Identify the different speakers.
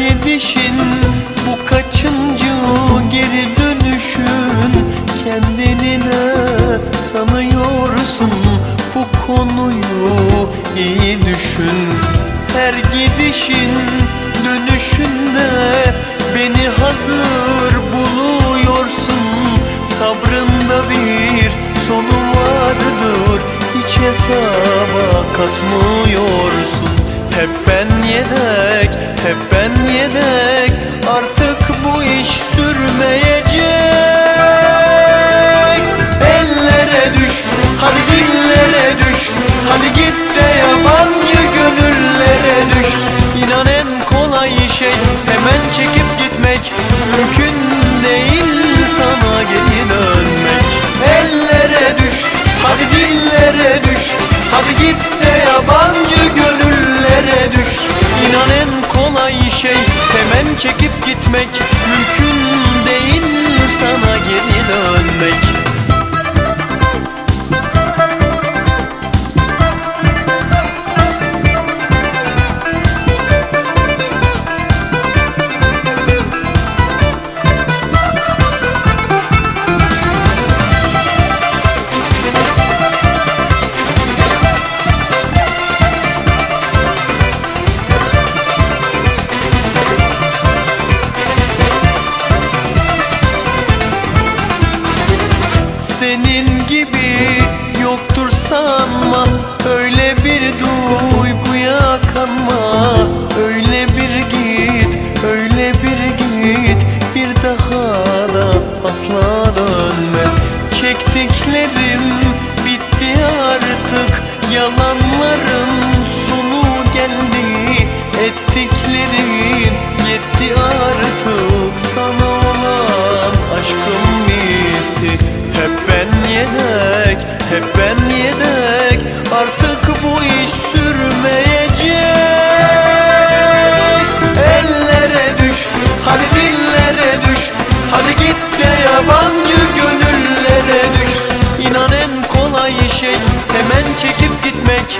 Speaker 1: gidişin bu kaçıncı geri dönüşün? Kendini ne sanıyorsun? Bu konuyu iyi düşün. Her gidişin dönüşünde beni hazır buluyorsun. Sabrında bir sonu vardır hiç hesaba katmıyorsun Hep ben yedek, hep ben yedek Artık bu iş sürmeyecek. Ellere düş, hadi dillere düş Hadi git de yabancı gönüllere düş. İnan en kolay şey hemen çekip gitmek Mümkün değil sana geri dönmek. Ellere düş, hadi dillere düş Hadi git kolay şey Hemen çekip gitmek Mümkün değil sana geri dönmek. asla dönmem Çektiklerim bitti artık. Yalanların sonu geldi. Ettiklerim yetti artık. Hemen çekip gitmek